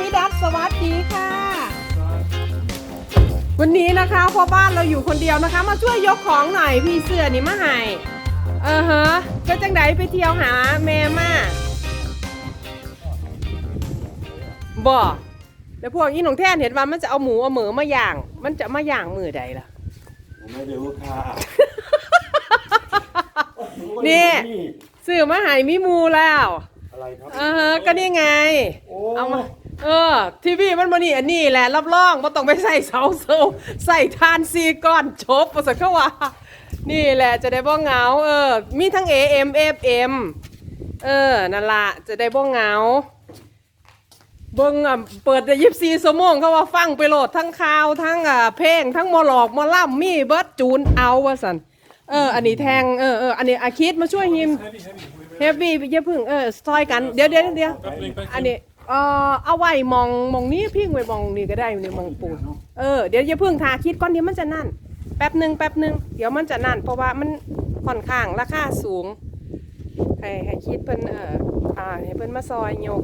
วีดัสสวัสดีค่ะ วันนี้นะคะพ่อบ้านเราอยู่คนเดียวนะคะ มาช่วยยกของหน่อยพี่เสื้อนี่มาให้เออฮะก็จังไดไปเที่ยวหาแม่มาบ่แล้วพวกอีหนองแท่นเห็นว่ามันจะเอาหมูเอาเหมือมาย่าง มันจะมาย่างมือใดล่ะผมไม่รู้ค่ะนี่ซื้อมาให้มีหมูแล้ว อะไรครับเออฮะก็นี่ไงโอ้เอามา เออ ทีวีมันมานี่อันนี้แหละรับรองว่าต้องไปใส่เสาเซลใส่ทานซีก้อนจบประสเข้าว่า นี่แหละจะได้บ่เหงา เออ มีทั้ง AM FM เออ นั่นละจะได้บ่เหงา เบิ่งอะเปิดได้ยิบซีสมงเขาว่าฟังไปโหลดทั้งข่าวทั้งอ่าเพลงทั้งมอหลอกมอล่ำมีเบิร์ดจูนเอาว่าสันเออ อันนี้แทงเออเอออันนี้อาคิดมาช่วยฮิมเฮฟวี่อย่าเพึ่งเออซอยกันเดี๋ยวเดี๋ยวเดี๋ยวอันนี้ เออเอาไว้มองมองนี้พิงไว้มองนี่ก็ได้นี่มองปูนเออเดี๋ยวอย่าเพึ่งทาคิดก่อนเดี๋ยวมันจะนั่น แป๊บหนึ่งแป๊บหนึ่งเดี๋ยวมันจะนั่น เพราะว่ามันค่อนข้างราคาสูงให้ให้คิดเพิ่นเอออ่าให้เพิ่นมาซอยโยก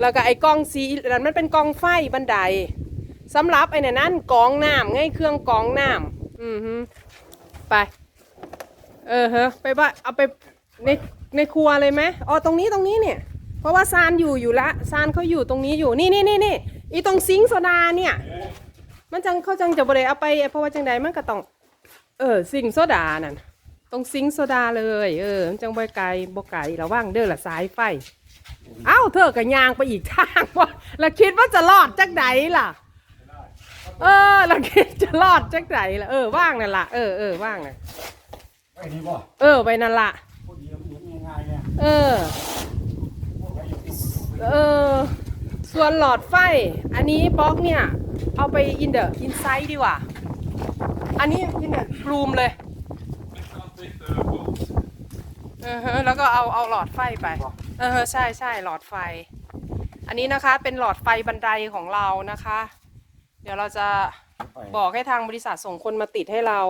แล้วก็ไอ้กองสีนั้นมันเป็นกองไฟบันไดสำหรับไอ้เนี่ยนั่นกองน้ำไงเครื่องกองน้ำอือฮึไป เออเฮ้ไปบ้าเอาไปในในครัวเลยไหมอ๋อตรงนี้ตรงนี้เนี่ย เพราะว่าซานอยู่อยู่ละซานเขาอยู่ตรงนี้อยู่นี่นี่นี่นี่อีตรงซิงค์โซดาเนี่ย มันจังเขาจังจะบริเอาไป เพราะว่าจังใดมันก็ต้อง เออซิงค์โซดานั่นตรงซิงค์โซดาเลย เออมันจังบ่ไกลบ่ไกลระว่างเด้อละสายไฟเอ้าเธอก็ยางไปอีกทางวะแล้วคิดว่าจะรอดจักใดล่ะ เออแล้วคิดจะรอดจักใดล่ะเออว่างนั่นล่ะเออเออว่างน่ะไอ้นี่บ่เออไปนั่นล่ะพวกนี้มันง่ายๆเนี่ยเออ เออ ส่วนหลอดไฟ อันนี้บล็อกเนี่ย เอาไปอินเดอร์อินไซด์ดีกว่า อันนี้อินเดอร์รูมเลยเออแล้วก็เอาเอาหลอดไฟไป เออใช่ใช่หลอดไฟ อันนี้นะคะเป็นหลอดไฟบันไดของเรานะคะ เดี๋ยวเราจะบอกให้ทางบริษัทส่งคนมาติดให้เรา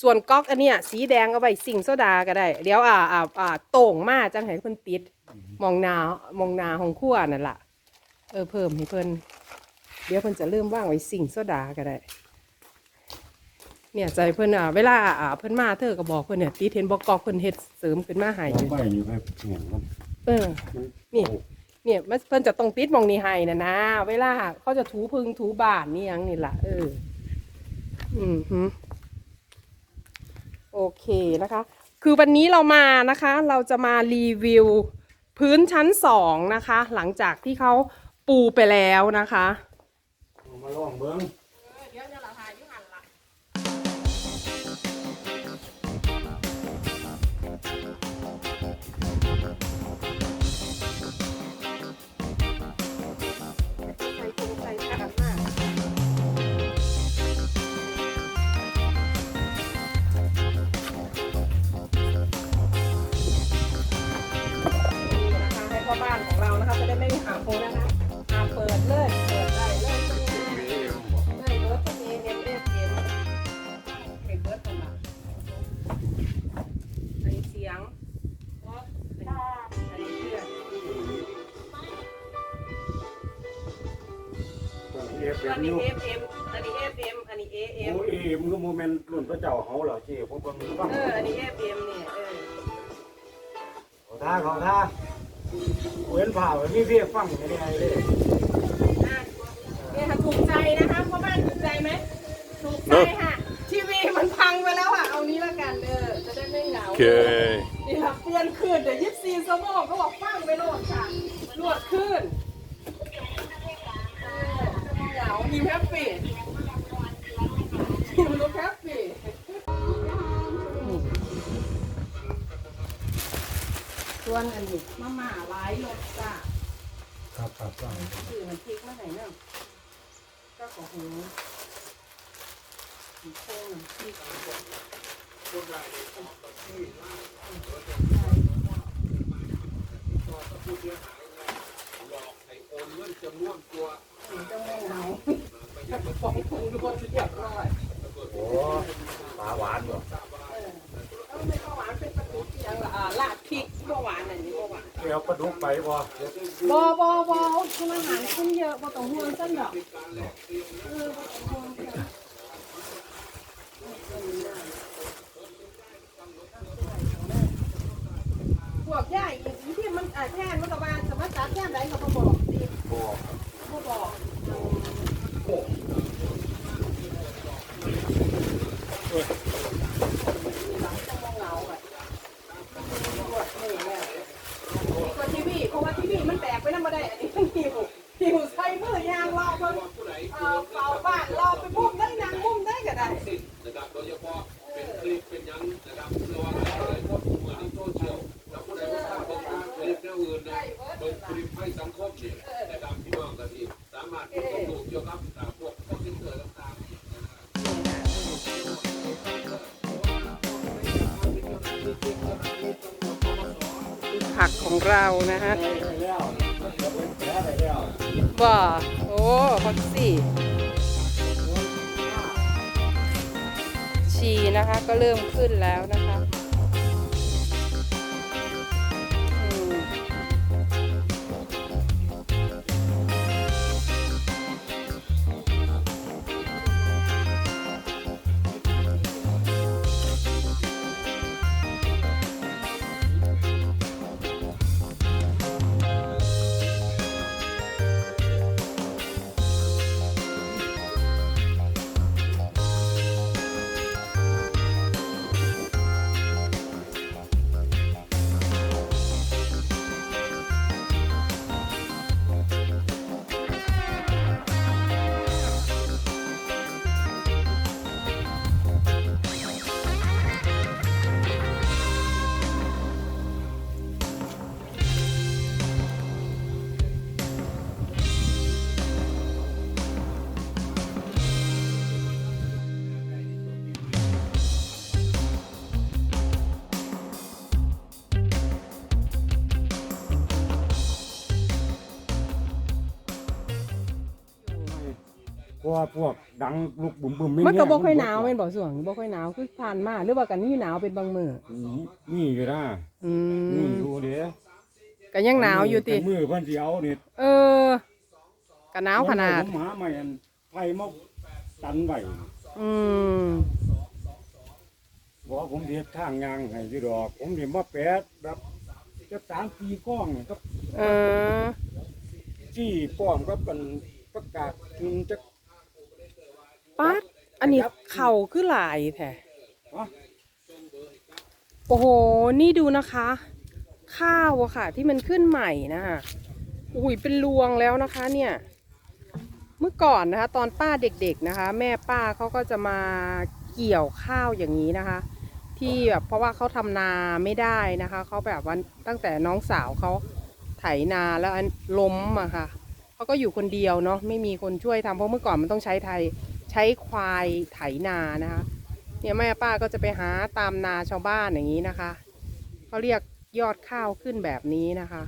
ส่วนก๊อกอันเนี้ยสีแดงเอาไว้สิ่งโซดาก็ได้ เดี๋ยวอ่าอ่าอ่าโต่งมาจังให้เพิ่นติด มองหนามองหนาของขั้วนั่นล่ะเออเพิ่มให้เพิ่นเดี๋ยวเพิ่นจะเริ่มว่างไว้สิ่งโซดาก็ได้ เนี่ยใจเพิ่นอะเวลาอ่าเพิ่นมาเธอก็บอกเพิ่นเนี่ยติดเห็นบอกกอกเพิ่นเฮ็ดเสริมขึ้นมาให้อยู่ไปอยู่ไปเหี่ยงมันเออนี่เนี่ยมันเพิ่นจะต้องติดหมองนี้ให้นะนะเวลาเขาจะถูพึงถูบ้านนี่ยังนี่ล่ะเออ อืมฮึโอเคนะคะ คือวันนี้เรามานะคะ เราจะมารีวิว พื้นชั้นสองนะคะ หลังจากที่เขาปูไปแล้วนะคะ มาลองเบิ้ง นี่ค่ะเปลี่ยนคืนเดี๋ยวยิบสี่ชั่วโมงก็บอกฟังไปโหลดค่ะโหลดคืนเหงาฮิมแฮปปี้ฮิมลุกแฮปปี้ส่วนอันนี้มาม่าหลายรสจ้าครับครับครับคือมันพริกมาไหนเนี่ยก็ขอหูโค้งพริกจังโมงเนาปองพุงรวดเรียบร้อย โอ้ปลาหวานบ่เออเอาไม่ข้าวหวานเป็นปลาดุกอย่างละอ่าลาดพริกเมื่อวานอันนี้เมื่อวานเดี๋ยวปลาดุกไปบ่เดี๋ยวบอบอบอคุณอาหารคุณเยอะบอต้องห่วงสั้นดอกเออบ่ต้องห่วง จ้ะพวกย่าอีกที่มันอะแท่นมันก็ว่าสมัครจัดแท่นไหนก็บ่บอกสิบอกบ่บอกก็ทีวีเพราะว่าทีวีมันแบกไปนำบ่ได้อันนี้มันหิวหิวใส่มือยางรอเพิ่นเอ่อเฝ้าบ้านรอไปพุ่น เรานะฮะบ่าโอ้ฮอตสี่ชีนะคะก็เริ่มขึ้นแล้วนะคะ พราะว่าพวกดังลูกบุ๋มบุ๋มมันก็บ่ค่อยหนาวแม่นบ่ส่วงบ่ค่อยหนาวคือผ่านมาหรือว่ากันนี่หนาวเป็นบางมื้อนี่อยู่นะอืนี่มดูเด้อก็ยังหนาวอยู่ติมือเพิ่นสิเอานี่เออก็หนาวขนาด ผมหาใหม่อันไฟมาตันไว้อืมบอกผมเฮ็ดทางยางให้อยู่ดอก ผมสิมาแปดแบบจะสามปีก้องนี่ก็ เออ จี้ป้อมก็เป็นประกาศกินจะ ปัดอันนี้เข่าคือหลายแท้ฮะโอ้โห นี่ดูนะคะ ข้าวอะค่ะ ที่มันขึ้นใหม่นะอุ้ยเป็นรวงแล้วนะคะ เนี่ย เมื่อก่อนนะคะ ตอนป้าเด็กๆนะคะ แม่ป้าเขาก็จะมาเกี่ยวข้าวอย่างนี้นะคะ ที่แบบเพราะว่าเขาทำนาไม่ได้นะคะเขาแบบว่าตั้งแต่น้องสาวเขาไถนาแล้วอันล้มอะค่ะเขาก็อยู่คนเดียวเนาะไม่มีคนช่วยทำเพราะเมื่อก่อนมันต้องใช้ไทย ใช้ควายไถนานะคะ เนี่ยแม่ป้าก็จะไปหาตามนาชาวบ้านอย่างนี้นะคะเขาเรียกยอดข้าวขึ้นแบบนี้นะคะ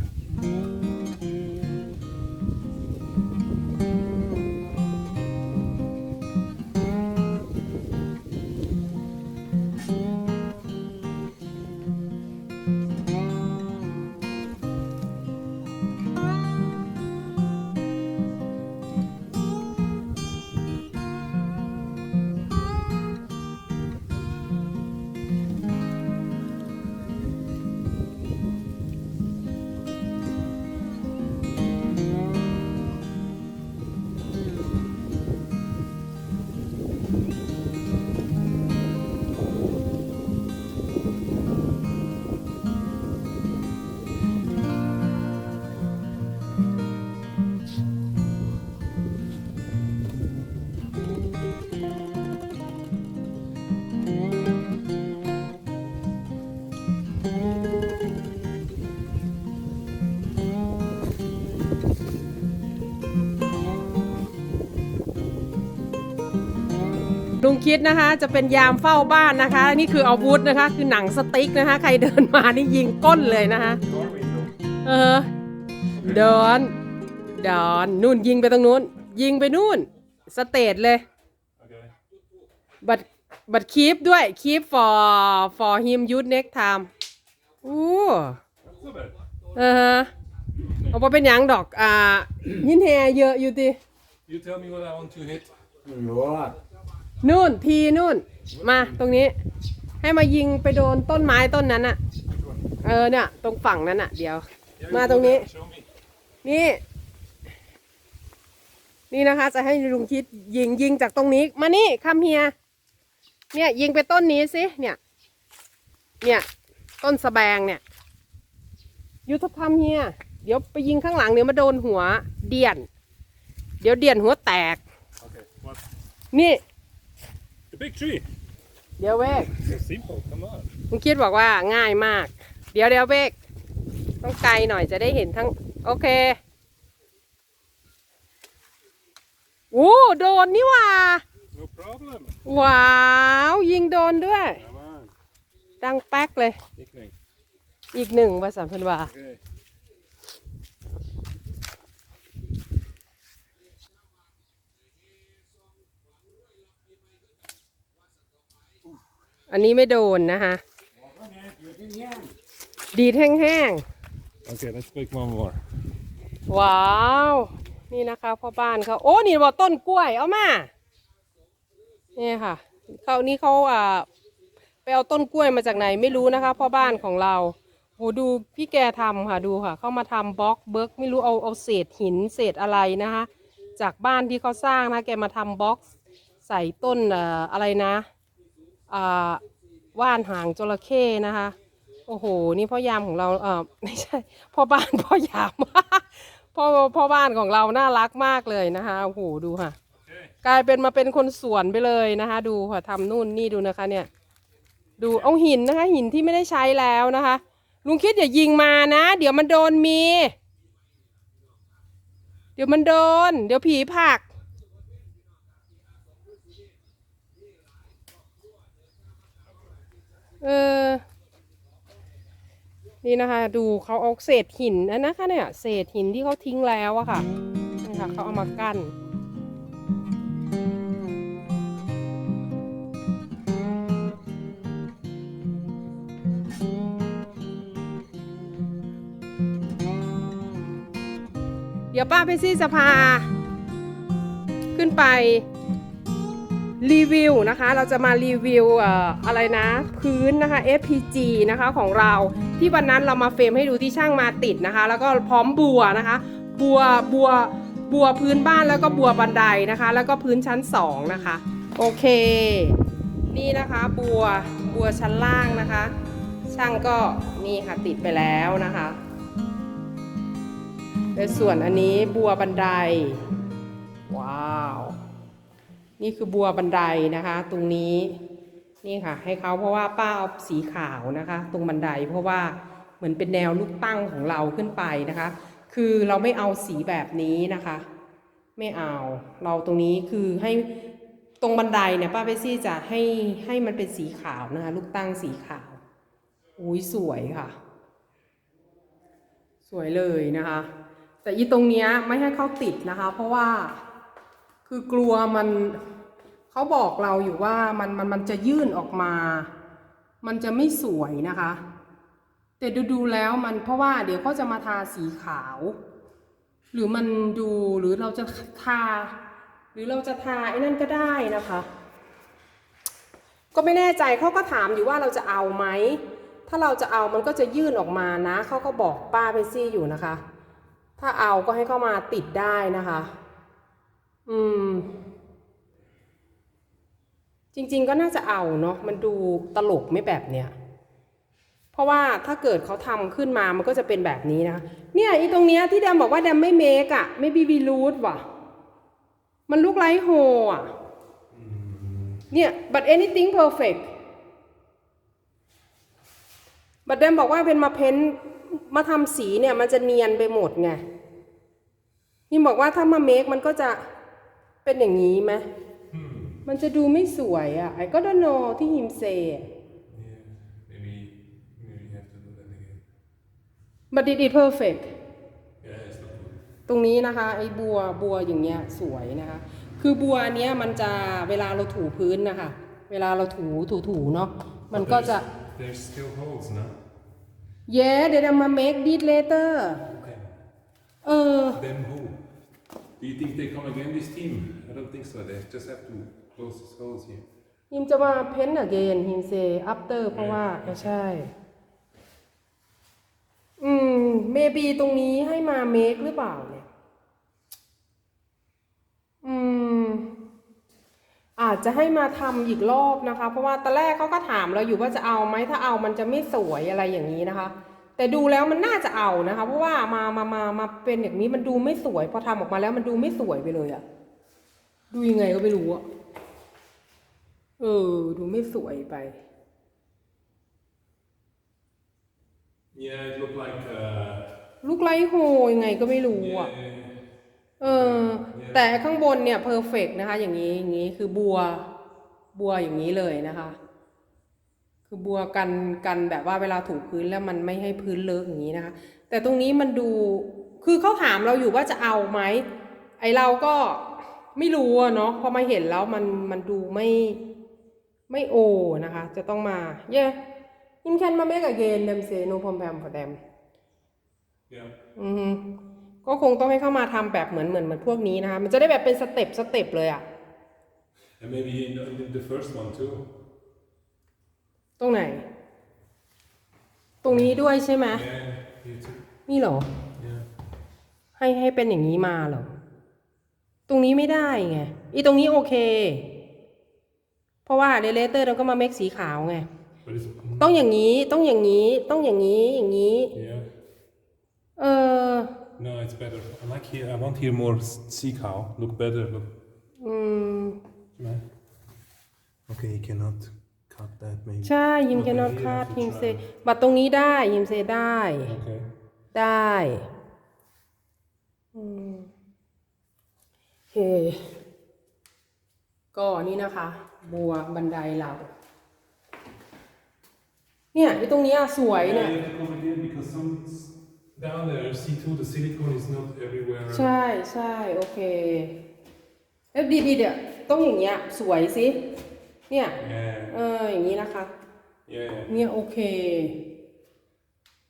คิดนะคะ จะเป็นยามเฝ้าบ้านนะคะ นี่คืออาวุธนะคะ คือหนังสติ๊กนะคะ ใครเดินมานี่ยิงก้นเลยนะคะ เออเดินเดินนู่นยิงไปตรงนู้น ยิงไปนู่น สเตทเลย บัตบัตคีปด้วยคีป for for him use next time อู้เออฮะเอาบ่เป็นหยังดอก อ่า ยินแฮเยอะอยู่ติ You tell me what I want to hit. ไม่รู้ว่า นู่นทีนู่น มาตรงนี้ ให้มายิงไปโดนต้นไม้ต้นนั้นอะเออเนี่ย ตรงฝั่งนั้นอะเดี๋ยว Yeah, Ma, you go tong ni. there, Show me. นี่ นี่นะคะ จะให้ลุงคิดยิงยิงจากตรงนี้ มานี่คำเฮีย เนี่ย ยิงไปต้นนี้สิเนี่ย เนี่ย ต้นสะแบงเนี่ยยุทธคำเฮีย เดี๋ยวไปยิงข้างหลังเดี๋ยวมาโดนหัว เดียน เดี๋ยวเดียนหัวแตก Okay, what? นี่ The big tree. เดี๋ยวเวก So simple. Come on. ลุงคิดบอกว่าง่ายมาก เดี๋ยวเดี๋ยวเวกต้องไกลหน่อยจะได้เห็นทั้ง โอเคโอ้โดนนี่หว่า No problem. ว้าว ยิงโดนด้วย Come on. ดังแป๊กเลย Nickname. อีกหนึ่งภาษาพันวา Okay. อันนี้ไม่โดนนะคะดีดแห้ง Okay, let's make one more. ๆ ว้าว นี่นะคะพ่อบ้านเขาโอ้นี่บอกต้นกล้วยเอามานี่ค่ะเขานี่เขาอ่าไปเอาต้นกล้วยมาจากไหนไม่รู้นะคะพ่อบ้านของเราโหดูพี่แกทำค่ะดูค่ะ เข้ามาทำบล็อกเบิร์กไม่รู้เอาเอาเศษหินเศษอะไรนะคะ จากบ้านที่เขาสร้างนะแกมาทำบล็อก ใส่ต้นเอ่ออะไรนะอ่า ว่านหางจระเข้นะคะ โอ้โห นี่พ่อยามของเราเออไม่ใช่พ่อบ้านพ่อยามพ่อพ่อบ้านของเราน่ารักมากเลยนะคะโอ้โหดูค่ะ กลายเป็นมาเป็นคนสวนไปเลยนะคะ ดูค่ะทำนู่นนี่ดูนะคะ เนี่ย ดูเอาหินนะคะ หินที่ไม่ได้ใช้แล้วนะคะ ลุงคิดอย่ายิงมานะ เดี๋ยวมันโดนมี เดี๋ยวมันโดน เดี๋ยวผีผลัก เออ นี่นะคะ ดูเขาเอาเศษหินอันนะคะเนี่ยเศษหินที่เขาทิ้งแล้วอะค่ะนี่ค่ะเขาเอามากั้นเดี๋ยวป้าไปซี่จะพาขึ้นไป รีวิวนะคะ เราจะมารีวิวเอ่ออะไรนะพื้นนะคะ FPG นะคะของเราที่วันนั้นเรามาเฟรมให้ดูที่ช่างมาติดนะคะ แล้วก็พร้อมบัวนะคะ บัวบัวบัวพื้นบ้านแล้วก็บัวบันไดนะคะ แล้วก็พื้นชั้นสองนะคะโอเค นี่นะคะบัวบัวชั้นล่างนะคะ ช่างก็นี่ค่ะติดไปแล้วนะคะในส่วนอันนี้บัวบันได ว้าว นี่คือบัวบันไดนะคะ ตรงนี้นี่ค่ะ ให้เขาเพราะว่าป้าเอาสีขาวนะคะ ตรงบันไดเพราะว่าเหมือนเป็นแนวลูกตั้งของเราขึ้นไปนะคะ คือเราไม่เอาสีแบบนี้นะคะ ไม่เอาเราตรงนี้คือให้ตรงบันไดเนี่ยป้าเบสซี่จะให้ให้มันเป็นสีขาวนะคะ ลูกตั้งสีขาวอุ้ยสวยค่ะ สวยเลยนะคะ แต่อีตรงเนี้ยไม่ให้เขาติดนะคะ เพราะว่า คือกลัวมันเขาบอกเราอยู่ว่ามันมันมันจะยื่นออกมา มันจะไม่สวยนะคะ แต่ดูดูๆแล้วมันเพราะว่าเดี๋ยวเขาจะมาทาสีขาว หรือมันดูหรือเราจะทา หรือเราจะทาไอ้นั่นก็ได้นะคะ ก็ไม่แน่ใจเขาก็ถามอยู่ว่าเราจะเอาไหมถ้าเราจะเอามันก็จะยื่นออกมานะ เขาก็บอกป้าเปซี่อยู่นะคะ ถ้าเอาก็ให้เข้ามาติดได้นะคะ อืม จริง ๆ ก็น่าจะเอาเนาะมันดูตลกไม่แบบเนี้ยเพราะว่าถ้าเกิดเขาทำขึ้นมามันก็จะเป็นแบบนี้นะเนี่ยอีตรงเนี้ยที่แดมบอกว่าแดมไม่เมคอะไม่บีบีรูทว่ะ มันลูกไลท์โฮอะเนี่ย but anything perfect บัดเดมบอกว่าเป็นมาเพ้นมาทำสีเนี่ย มันจะเนียนไปหมดไงนี่บอกว่าถ้ามาเมคมันก็จะ เป็นอย่างนี้ไหมมันจะดูไม่สวยอะ่ะ I got don't know ที่ฮิมเซ Yeah. Maybe, maybe have to do that again. but it is perfect Yeah, it's not good. ตรงนี้นะคะ ไอ้บัวบัวอย่างเงี้ยสวยนะคะ คือบัวเนี้ยมันจะเวลาเราถูพื้นนะคะ เวลาเราถูถูถูเนาะมันก็จะ There's still holes, no? yeah เดี๋ยวเรามา make this later Okay. เออ Then who? Do you think they come again, this team? I don't think so. They just have to close these holes here. ฮิมจะมาเพ้น again ฮิมเซ after เพราะว่าก็ใช่ อืม maybe ตรงนี้ให้มา make หรือเปล่าเนี่ย อืม อาจจะให้มาทำอีกรอบนะคะ เพราะว่าตอนแรกเขาก็ถามเราอยู่ว่าจะเอาไหมถ้าเอามันจะไม่สวยอะไรอย่างนี้นะคะ แต่ดูแล้วมันน่าจะเอานะคะ เพราะว่ามามามามาเป็นอย่างนี้มันดูไม่สวย พอทำออกมาแล้วมันดูไม่สวยไปเลยอะดูยังไงก็ไม่รู้อะเออ ดูไม่สวยไป Yeah, it looked like. Uh, ลูกไลท์โฮยังไงก็ไม่รู้อะ yeah, เออ แต่ข้างบนเนี่ยเพอร์เฟกนะคะ อย่างนี้ อย่างนี้ คือบัว บัวอย่างนี้เลยนะคะ คือบัวกันกันแบบว่าเวลาถูพื้นแล้วมันไม่ให้พื้นเลอะอย่างนี้นะคะ แต่ตรงนี้มันดูคือเขาถามเราอยู่ว่าจะเอาไหมไอเราก็ไม่รู้อะเนาะพอมาเห็นแล้วมันมันดูไม่ไม่โอนะคะ จะต้องมาเย่ยิมแคนมาเมกอเกนเดมเซโนพอมแพมพอแดม yeah. อือฮึก็คงต้องให้เข้ามาทำแบบเหมือนเหมือนเหมือนพวกนี้นะคะ มันจะได้แบบเป็นสเต็ปสเต็ปเลยอะ And maybe in the, in the first one too. ตรงไหน ตรงนี้ด้วยใช่ไหม Yeah, here too. นี่เหรอ Yeah. ให้ให้เป็นอย่างนี้มาเหรอ ตรงนี้ไม่ได้ไง อีตรงนี้โอเค เพราะว่าเดเลเตอร์เราก็มาเมคสีขาวไง But it's. ต้องอย่างนี้ ต้องอย่างนี้ ต้องอย่างนี้ อย่างนี้ Yeah. เออ No, it's better. I like here. I want here more s- sea cow. Look better. Look. อืม Man. Okay, you cannot cut that maybe. ใช่ยิมแคนอตคาดยิมเซบัตรตรงนี้ได้ยิมเซได้ Okay. ได้อืมโอเค ก็นี่นะคะ บัวบันไดเรา เนี่ยไอ้ตรงเนี้ยสวย Yeah, เนี่ย you have to come again because some s- down there. See too. The silicone is not everywhere. ใช่ใช่โอเคเอฟดีดีเดี๋ยวต้องอย่างเงี้ย สวยสิ เนี่ย Yeah. เอออย่างนี้นะคะ Yeah. เนี่ยโอเค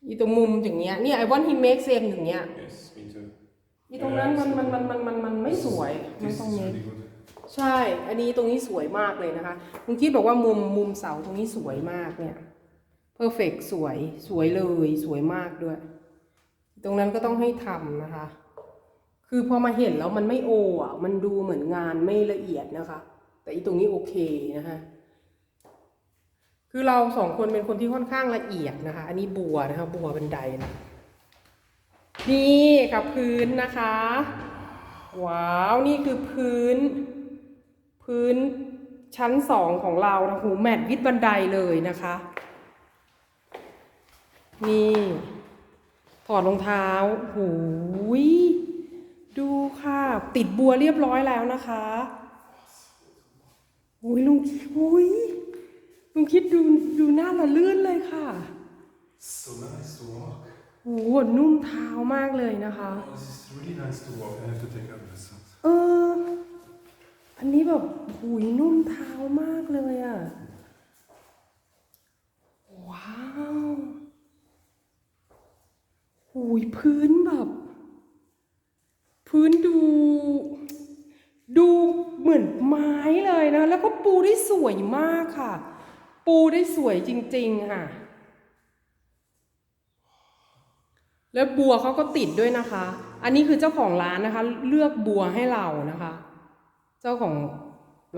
อีตรงมุมอย่างเงี้ยเนี่ยไอวอนฮิเมกเซมอย่างเงี้ย Yes, me too. อีตรงนั้นมันมันมันมันมันมันไม่สวย มัน This ต้อง is เมค really good. ใช่ อันนี้ตรงนี้สวยมากเลยนะคะคุณคิดบอกว่ามุมมุมเสาตรงนี้สวยมากเนี่ยเพอร์เฟกสวยสวยเลยสวยมากด้วย ตรงนั้นก็ต้องให้ทำนะคะ คือพอมาเห็นแล้วมันไม่โออะ มันดูเหมือนงานไม่ละเอียดนะคะ แต่อีตรงนี้โอเคนะคะคือเราสองคนเป็นคนที่ค่อนข้างละเอียดนะคะ อันนี้บัวนะคะบัวบันไดนะนี่ค่ะพื้นนะคะว้าวนี่คือพื้น พื้นชั้นสองของเรานะหูแมทวิดบันไดเลยนะคะ นี่ถอดรองเท้าหูยดูค่ะ ติดบัวเรียบร้อยแล้วนะคะ โอ้ยลุงอุ้ยลุงคิดดูดูหน้าละลื่นเลยค่ะ So nice to walk. โอ้โหนุ่มเท้ามากเลยนะคะ Oh, this is really nice to walk. I have to take out the socks. เออ อันนี้แบบหุยนุ่มเท้ามากเลยอะ่ะ ว้าวหุยพื้นแบบ พื้นดู ดูเหมือนไม้เลยนะ แล้วก็ปูได้สวยมากค่ะ ปูได้สวยจริง ๆ ค่ะ แล้วบัวเขาก็ติดด้วยนะคะ อันนี้คือเจ้าของร้านนะคะ เลือกบัวให้เรานะคะ เจ้าของ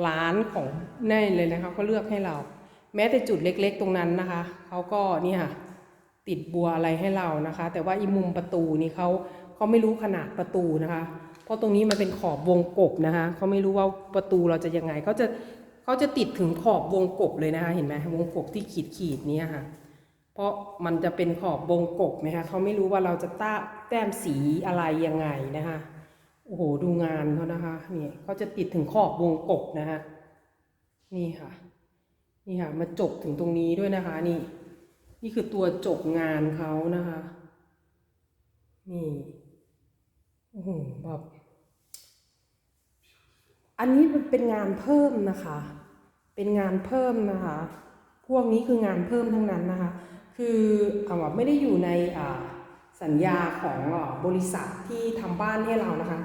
ร้านของแน่เลยนะคะเขาเลือกให้เรา แม้แต่จุดเล็ก ๆ ตรงนั้นนะคะเขาก็เนี่ยค่ะติดบัวอะไรให้เรานะคะ แต่ว่าอีมุมประตูนี่เขาเขาไม่รู้ขนาดประตูนะคะ เพราะตรงนี้มันเป็นขอบวงกบนะคะเขาไม่รู้ว่าประตูเราจะยังไงเขาจะเขาจะติดถึงขอบวงกบเลยนะคะ เห็นไหมวงกบที่ขีดขีดๆนี้ค่ะ เพราะมันจะเป็นขอบวงกบนะคะเขาไม่รู้ว่าเราจะต้าแต้มสีอะไรยังไงนะคะโอ้โหดูงานเขานะคะนี่เขาจะติดถึงขอบวงกบนะคะนี่ค่ะ นี่ค่ะ มาจบถึงตรงนี้ด้วยนะคะ นี่ นี่คือตัวจบงานเขานะคะ นี่ โอ้โหแบบ อันนี้มันเป็นงานเพิ่มนะคะ เป็นงานเพิ่มนะคะ พวกนี้คืองานเพิ่มทั้งนั้นนะคะ คือเอาว่าไม่ได้อยู่ในสัญญาของบริษัทที่ทำบ้านให้เรานะคะ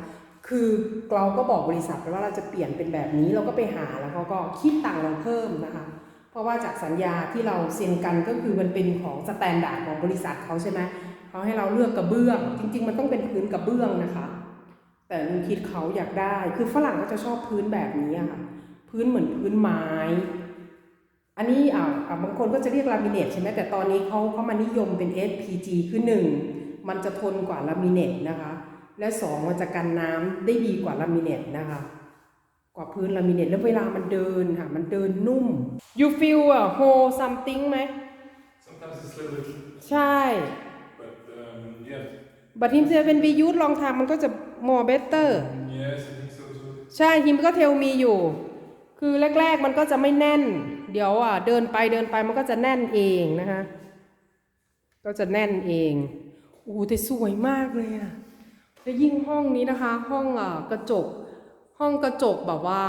คือเราก็บอกบริษัทไปว่าเราจะเปลี่ยนเป็นแบบนี้เราก็ไปหาแล้วเขาก็คิดตังเราเพิ่มนะคะ เพราะว่าจากสัญญาที่เราเซ็นกันก็คือมันเป็นของสแตนดาร์ดของบริษัทเขาใช่ไหมเขาให้เราเลือกกระเบื้อง จริง ๆ มันต้องเป็นพื้นกระเบื้องนะคะ แต่ลุงคิดเขาอยากได้ คือฝรั่งก็จะชอบพื้นแบบนี้อะค่ะ พื้นเหมือนพื้นไม้ อันนี้อ่าอ่าบางคนก็จะเรียกลามิเนตใช่ไหมแต่ตอนนี้เขาเขามานิยมเป็น SPG คือหนึ่งมันจะทนกว่าลามิเนตนะคะ และสองมันจะกันน้ำได้ดีกว่าลามิเนตนะคะ กว่าพื้นลามิเนตแล้วเวลามันเดินค่ะ มันเดินนุ่ม you feel a hole something ไหม Sometimes it's a little bit, ใช่ but um, yeah. บัตทิมเซเป็นวียูทลองทำมันก็จะ more better Yes, I think so too. ใช่ฮิมก็เทลมีอยู่ คือแรก ๆ มันก็จะไม่แน่น เดี๋ยวอะเดินไปเดินไปมันก็จะแน่นเองนะคะ ก็จะแน่นเองอู้แต่สวยมากเลยอะแล้วยิ่งห้องนี้นะคะ ห้องอะกระจก ห้องกระจกแบบว่า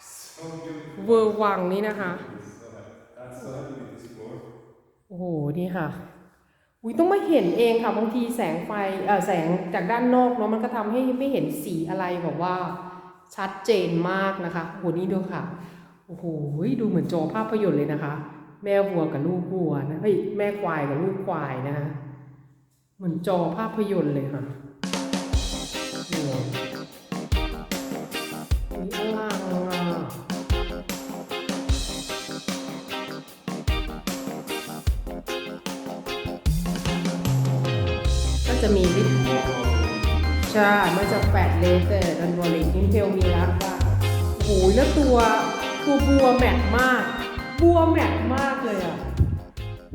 So beautiful. เวอร์วังนี้นะคะ So happy. I'm so happy with this floor. โอ้โห นี่ค่ะ อุ้ยต้องมาเห็นเองค่ะบางทีแสงไฟเออแสงจากด้านนอกเนาะมันก็ทำให้ไม่เห็นสีอะไรแบบว่า ชัดเจนมากนะคะโอ้โหนี่ดูค่ะโอ้โหดูเหมือนจอภาพยนตร์เลยนะคะ แม่วัวกับลูกวัวนะเฮ้ยแม่ควายกับลูกควายนะคะเหมือนจอภาพยนตร์เลยค่ะ จะมีลิฟต์ใช่มันจะแฟดเลสแต่ดันวอลินิเทลมีรักว่าโอ้โหแล้วตัวตัวบัวแมทมาก บัวแมทมากเลยอะ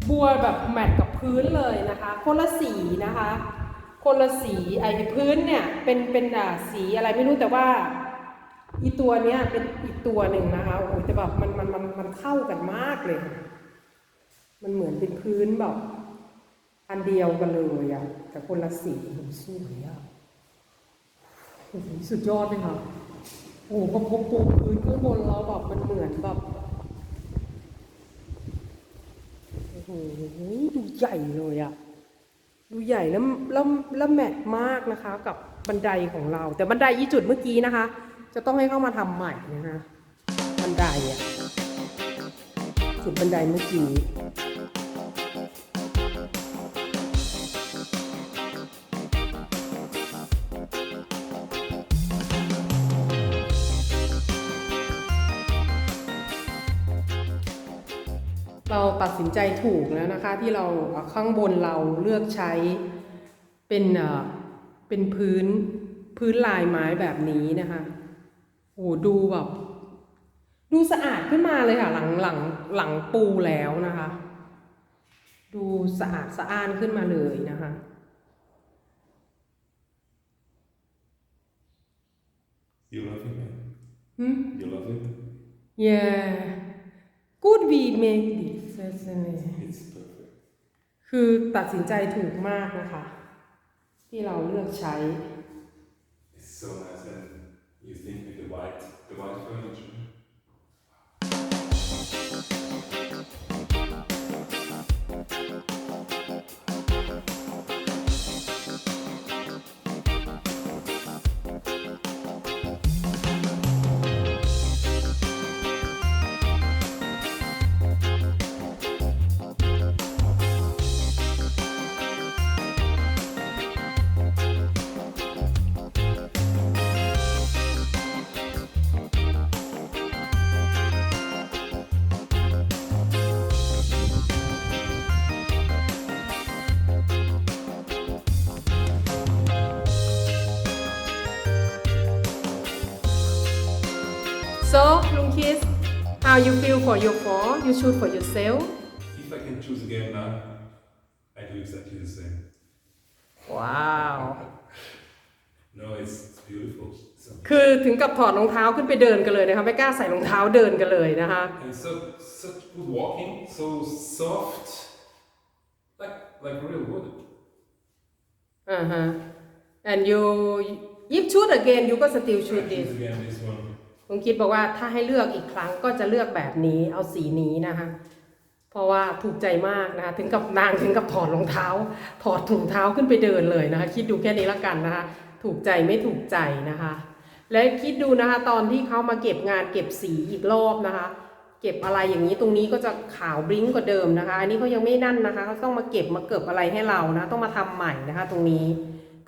บัวแบบแมทกับพื้นเลยนะคะ คนละสีนะคะ คนละสีไอ้พื้นเนี่ยเป็นเป็นอ่าสีอะไรไม่รู้แต่ว่าอีตัวเนี้ยเป็นอีกตัวหนึ่งนะคะโอ้โหแต่แบบมันมันมันมันเข้ากันมากเลย มันเหมือนเป็นพื้นแบบ อันเดียวกันเลยอะแต่คนละสีโอ้โหสวยอะโอ้โหสุดยอดเลยค่ะโอ้โหพอพบปูพื้นข้างบนแล้วแบบมันเหมือนแบบโอ้โหดูใหญ่เลยอะดูใหญ่แล้วแล้วแล้วแมทมากนะคะ กับบันไดของเรา แต่บันไดอีจุดเมื่อกี้นะคะ จะต้องให้เข้ามาทำใหม่นะคะบันไดอะจุดบันไดเมื่อกี้ ตัดสินใจถูกแล้วนะคะ ที่เราข้างบนเราเลือกใช้เป็นเอ่อเป็นพื้นพื้นลายไม้แบบนี้นะคะโอ้ดูแบบดูสะอาดขึ้นมาเลยค่ะ หลังหลังหลังปูแล้วนะคะ ดูสะอาดสะอ้านขึ้นมาเลยนะคะ You love it, man. หืม You love it? yeah good we make this isn't it? It's perfect. คือตัดสินใจถูกมากนะคะ ที่เราเลือกใช้ It's so nice, and you think with the white, the white furniture. How you feel for your fall you shoot for yourself If I can choose again now, I do exactly the same. wow No, it's, it's beautiful. It's amazing. คือถึงกับถอดรองเท้าขึ้นไปเดินกันเลยนะคะไม่กล้าใส่รองเท้าเดินกันเลยนะคะ And so such good walking, so soft, like like real wood. อ่าฮะ and you if shoot again you ก็ still I shoot this choose again this one. ลุงคิดบอกว่าถ้าให้เลือกอีกครั้งก็จะเลือกแบบนี้เอาสีนี้นะคะ เพราะว่าถูกใจมากนะคะถึงกับนางถึงกับถอดรองเท้า ถอดถุงเท้าขึ้นไปเดินเลยนะคะ คิดดูแค่นี้ละกันนะคะ ถูกใจไม่ถูกใจนะคะ และคิดดูนะคะตอนที่เขามาเก็บงานเก็บสีอีกรอบนะคะ เก็บอะไรอย่างนี้ตรงนี้ก็จะขาวบลิ้งกว่าเดิมนะคะ อันนี้เขายังไม่นั่นนะคะเขาต้องมาเก็บมาเก็บอะไรให้เรานะต้องมาทำใหม่นะคะ ตรงนี้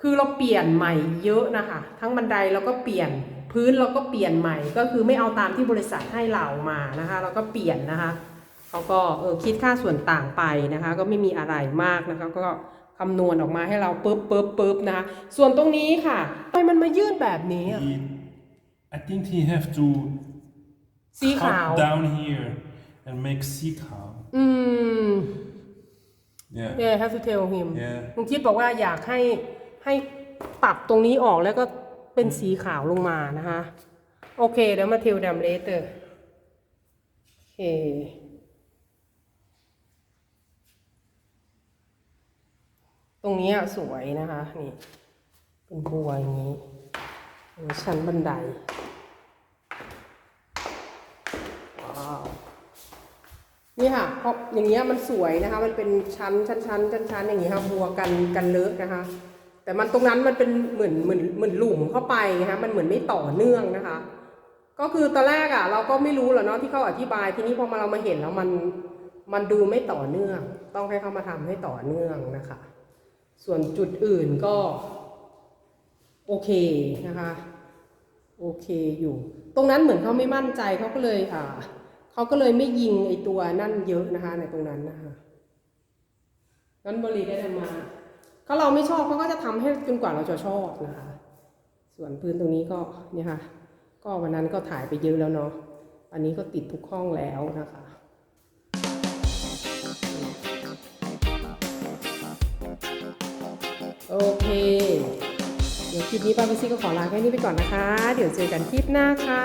คือเราเปลี่ยนใหม่เยอะนะคะ ทั้งบันไดเราก็เปลี่ยน พื้นเราก็เปลี่ยนใหม่ก็คือไม่เอาตามที่บริษัทให้เรามานะคะเราก็เปลี่ยนนะคะเขาก็เออคิดค่าส่วนต่างไปนะคะ ก็ไม่มีอะไรมากนะคะก็คำนวณออกมาให้เราปุ๊บปุ๊บปุ๊บนะคะส่วนตรงนี้ค่ะทำไมมันมายื่นแบบนี้อะ He, I think he have to สีขาว cut down here and make sea cow. อืม Yeah. yeah have to tell him Yeah. ลุงคิดบอกว่าอยากให้ให้ตัดตรงนี้ออกแล้วก็ เป็นสีขาวลงมานะคะ โอเคเดี๋ยวมาเทลดัมเลเตอร์โอเคตรงนี้สวยนะคะนี่เป็นบัวอย่างนี้ ชั้นบันไดว้าวนี่ค่ะเพราะอย่างเงี้ยมันสวยนะคะ มันเป็นชั้นชั้นชั้นชั้นชั้นอย่างงี้ค่ะบัวกันกันเลอะนะคะ แต่มันตรงนั้นมันเป็นเหมือนเหมือนเหมือนหลุมเข้าไปนะคะมันเหมือนไม่ต่อเนื่องนะคะ ก็คือตอนแรกอะ เราก็ไม่รู้หรอกเนาะที่เขาอธิบาย ทีนี้พอมาเรามาเห็นแล้วมันมันดูไม่ต่อเนื่อง ต้องให้เขามาทำให้ต่อเนื่องนะคะ ส่วนจุดอื่นก็ โอเคนะคะโอเคอยู่ ตรงนั้นเหมือนเขาไม่มั่นใจเขาก็เลยอ่าเขาก็เลยไม่ยิงไอตัวนั่นเยอะนะคะ ในตรงนั้นนะคะงั้นบริได้ทำมา ถ้าเราไม่ชอบเขาก็จะทำให้จนกว่าเราจะชอบนะคะ ส่วนพื้นตรงนี้ก็เนี่ยค่ะ ก็วันนั้นก็ถ่ายไปเยอะแล้วเนาะ อันนี้ก็ติดทุกห้องแล้วนะคะโอเค เดี๋ยวคลิปนี้ป้าพิซี่ก็ขอลาแค่นี้ไปก่อนนะคะ เดี๋ยวเจอกันคลิปหน้าค่ะ